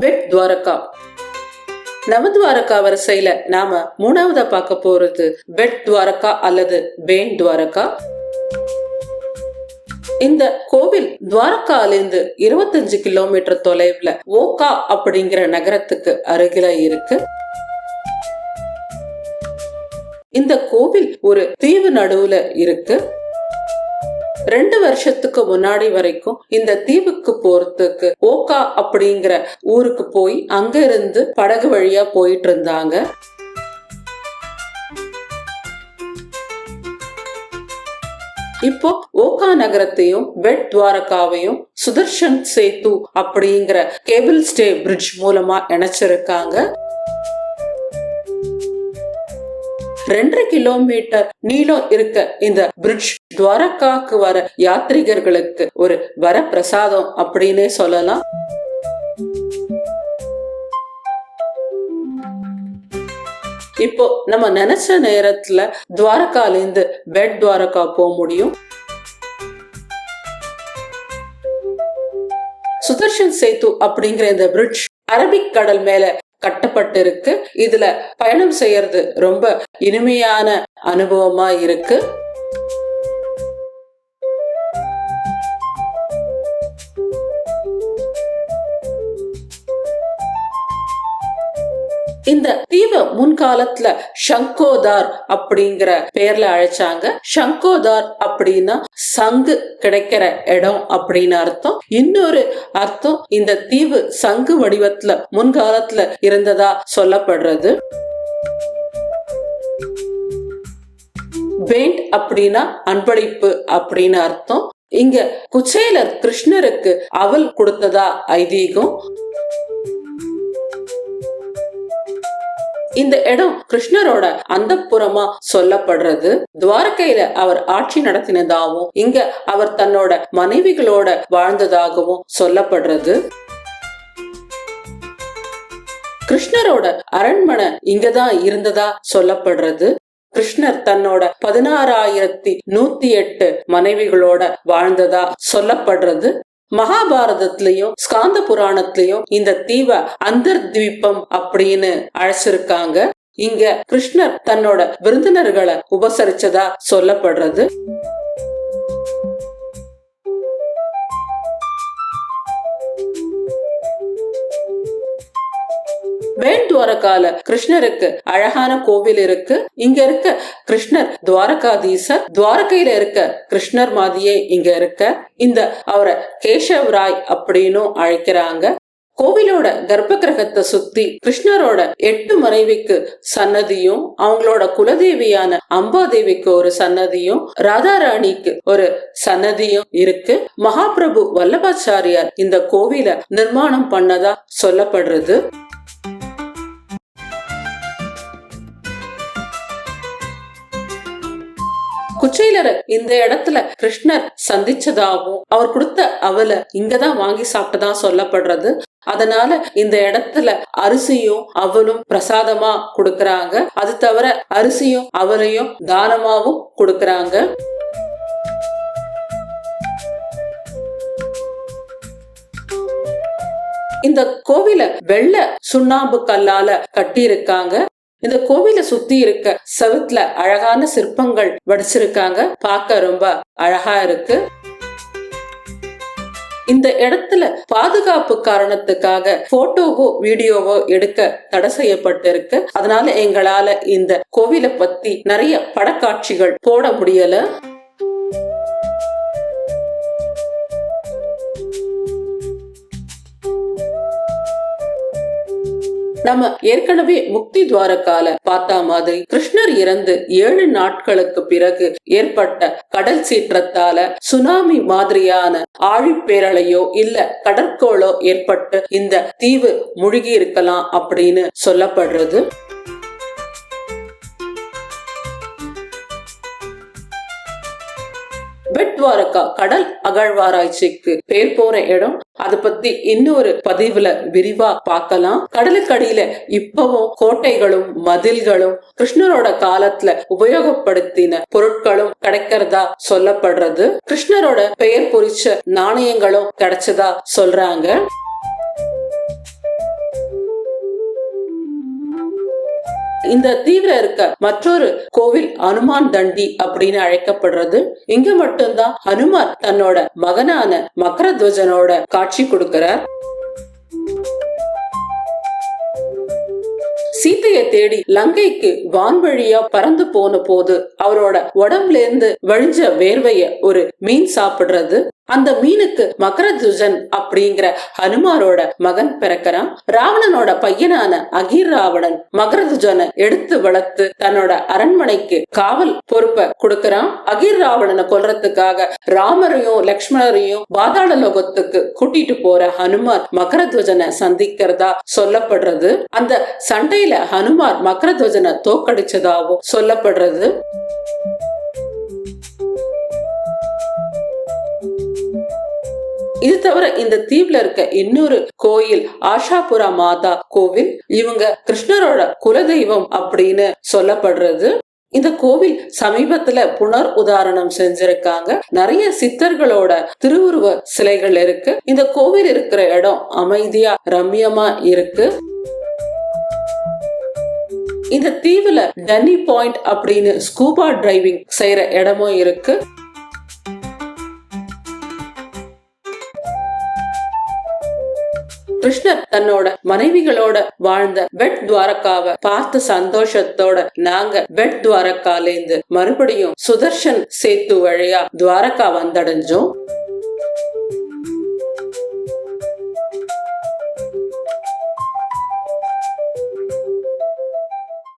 Bed Dwarka நவத்வாரகா வரிசையில நாம மூணாவதா பார்க்க போறது பெட் துவாரகா அல்லது பேன் துவாரகா இந்த கோவில் துவாரகாலிருந்து இருபத்தஞ்சு கிலோமீட்டர் தொலைவுல ஓகா அப்படிங்கிற நகரத்துக்கு அருகில இருக்கு. இந்த கோவில் ஒரு தீவு நடுவுல இருக்கு. ரெண்டு வருஷத்துக்கு முன்னாடி வரைக்கும் இந்த தீவுக்கு போறதுக்கு ஓகா அப்படிங்கிற ஊருக்கு போய் அங்க இருந்து படகு வழியா போயிட்டு இருந்தாங்க. இப்போ ஓகா நகரத்தையும் பெட் துவாரகாவையும் சுதர்ஷன் சேத்து அப்படிங்கிற கேபிள் ஸ்டே பிரிட்ஜ் மூலமா இணைச்சிருக்காங்க. ரெண்டரை கிலோமீட்டர் நீளம் இருக்க இந்த பிரிட்ஜ் துவாரகாக்கு வர யாத்ரிகர்களுக்கு ஒரு வரப்பிரசாதம் அப்படின்னே சொல்லலாம். இப்போ நம்ம நினைச்ச நேரத்துல துவாரகாலேருந்து பெட் துவாரகா போக முடியும். சுதர்ஷன் சேத்து அப்படிங்கிற இந்த பிரிட்ஜ் அரபிக் கடல் மேல கட்டப்பட்டிருக்கு. இதுல பயணம் செய்யறது ரொம்ப இனிமையான அனுபவமா இருக்கு. இந்த தீவை முன்காலத்துல சங்கோதார் அப்படிங்கிற பேர்ல அழைச்சாங்க. சங்கோதார் அப்படின்னா சங்கு கிடைக்கிற இடம் அப்படின்னு அர்த்தம். இன்னொரு அர்த்தம் இந்த தீவு சங்கு வடிவத்துல முன்காலத்துல இருந்ததா சொல்லப்படுறது. பெயிண்ட் அப்படின்னா அன்பளிப்பு அப்படின்னு அர்த்தம். இங்க குச்சேலர் கிருஷ்ணருக்கு அவல் கொடுத்ததா ஐதீகம். இந்த இடம் கிருஷ்ணரோட அந்த புறமா சொல்லப்படுறது. துவாரகையில அவர் ஆட்சி நடத்தினதாகவும் இங்க அவர் தன்னோட மனைவிகளோட வாழ்ந்ததாகவும் சொல்லப்படுறது. கிருஷ்ணரோட அரண்மனை இங்கதான் இருந்ததா சொல்லப்படுறது. கிருஷ்ணர் தன்னோட பதினாறாயிரத்தி நூத்தி எட்டு மனைவிகளோட வாழ்ந்ததா சொல்லப்படுறது. மகாபாரதத்திலயும் ஸ்காந்த புராணத்திலையும் இந்த தீவை அந்தர் தீபம் அப்படின்னு அழைச்சிருக்காங்க. இங்க கிருஷ்ணர் தன்னோட விருந்தினர்களை உபசரிச்சதா சொல்லப்படுறது. துவாரகால கிருஷ்ணருக்கு அழகான கோவில் இருக்கு இங்க இருக்க கிருஷ்ணர் துவாரகாதீசர் துவாரகையில இருக்க கிருஷ்ணர் மாதிரியே இங்க இருக்க. இந்த அவரை கேசவ் ராய் அப்படின்னு அழைக்கிறாங்க. கோவிலோட கர்ப்ப கிரகத்தை சுத்தி கிருஷ்ணரோட எட்டு மனைவிக்கு சன்னதியும் அவங்களோட குலதேவியான அம்பாதேவிக்கு ஒரு சன்னதியும் ராதாராணிக்கு ஒரு சன்னதியும் இருக்கு. மகாபிரபு வல்லபாச்சாரியார் இந்த கோவில நிர்மாணம் பண்ணதா சொல்லப்படுறது. குச்சையிலர இந்த இடத்துல கிருஷ்ணர் சந்திச்சதாகவும் அவர் கொடுத்த அவலை இங்கதான் வாங்கி சாப்பிட்டதா சொல்லப்படுறது. அதனால இந்த இடத்துல அரிசியும் அவலும் பிரசாதமா கொடுக்கறாங்க. அது தவிர அரிசியும் அவலையும் தானமாவும் கொடுக்கறாங்க. இந்த கோவில வெள்ள சுண்ணாம்பு கல்லால கட்டி இருக்காங்க இந்த கோவில சுத்தி இருக்க செவுத்துல அழகான சிற்பங்கள் வடிச்சிருக்காங்க. பார்க்க ரொம்ப அழகா இருக்கு. இந்த இடத்துல பாதுகாப்பு காரணத்துக்காக போட்டோவோ வீடியோவோ எடுக்க தடை செய்யப்பட்டிருக்கு. அதனால எங்களால இந்த கோவிலை பத்தி நிறைய படக்காட்சிகள் போட முடியல. நம்ம ஏற்கனவே முக்தி துவாரக்கால பார்த்தா மாதிரி கிருஷ்ணர் இறந்து ஏழு நாட்களுக்கு பிறகு ஏற்பட்ட கடல் சீற்றத்தால சுனாமி மாதிரியான ஆழிப்பேரலையோ இல்ல கடற்கோளோ ஏற்பட்டு இந்த தீவு முழுகி இருக்கலாம் அப்படின்னு சொல்லப்படுறது. பெட்வாரக்கா கடல் அகழ்வாராய்ச்சிக்கு பேர் போற இடம். அதை பத்தி இன்னொரு பதிவுல விரிவா பார்க்கலாம். கடலுக்கடியில இப்பவும் கோட்டைகளும் மதில்களும் கிருஷ்ணரோட காலத்துல உபயோகப்படுத்தின பொருட்களும் கிடைக்கிறதா சொல்லப்படுறது. கிருஷ்ணரோட பெயர் பொறிச்ச நாணயங்களும் கிடைச்சதா சொல்றாங்க. இந்த தீவுல இருக்க மற்றொரு கோவில் அனுமான் தண்டி அப்படின்னு அழைக்கப்படுறது. இங்க மட்டும்தான் ஹனுமான் தன்னோட மகனான மக்கரத்வஜனோட காட்சி கொடுக்கிறார். சீத்தையை தேடி லங்கைக்கு வான்வழியா பறந்து போன போது அவரோட உடம்புல இருந்து வழிஞ்ச வேர்வைய ஒரு மீன் சாப்பிடுறது. அந்த மீனுக்கு மகரதுஜன் அப்படிங்கிற ஹனுமாரோட மகன் பிறக்கிறான். ராவணனோட பையனான அகீர் ராவணன் மகரதுஜனை எடுத்து வளர்த்து தன்னோட அரண்மனைக்கு காவல் பொறுப்பை கொடுக்கறான். அகீர் ராவணனை கொல்றதுக்காக ராமரையும் லக்ஷ்மணரையும் பாதாள லோகத்துக்கு கூட்டிட்டு போற ஹனுமார் மகரதுஜனை சந்திக்கிறதா சொல்லப்படுறது. அந்த சண்டையில ஹனுமார் மகரத்வஜனை தோக்கடிச்சதாகவும் சொல்லப்படுறது. இது தவிர இந்த தீவுல இருக்க இன்னொரு கோயில் ஆஷாபுரா மாதா கோவில் இவங்க கிருஷ்ணரோட குலதெய்வம் அப்படின்னு சொல்லப்படுறது. இந்த கோவில் சமீபத்துல புனர் உதாரணம் செஞ்சிருக்காங்க. நிறைய சித்தர்களோட திருவுருவ சிலைகள் இருக்கு. இந்த கோவில் இருக்கிற இடம் அமைதியா ரம்யமா இருக்கு. இந்த தீவுல டன்னி பாயிண்ட் அப்படின்னு ஸ்கூபா டிரைவிங் செய்யற இடமும் இருக்கு. கிருஷ்ணர் தன்னோட மனைவிகளோட வாழ்ந்த வெட் துவாரகாவை பார்த்த சந்தோஷத்தோட நாங்க வெட் துவாரகாலேந்து மறுபடியும் சுதர்ஷன் சேத்து வழியா துவாரகா வந்தடைஞ்சோம்.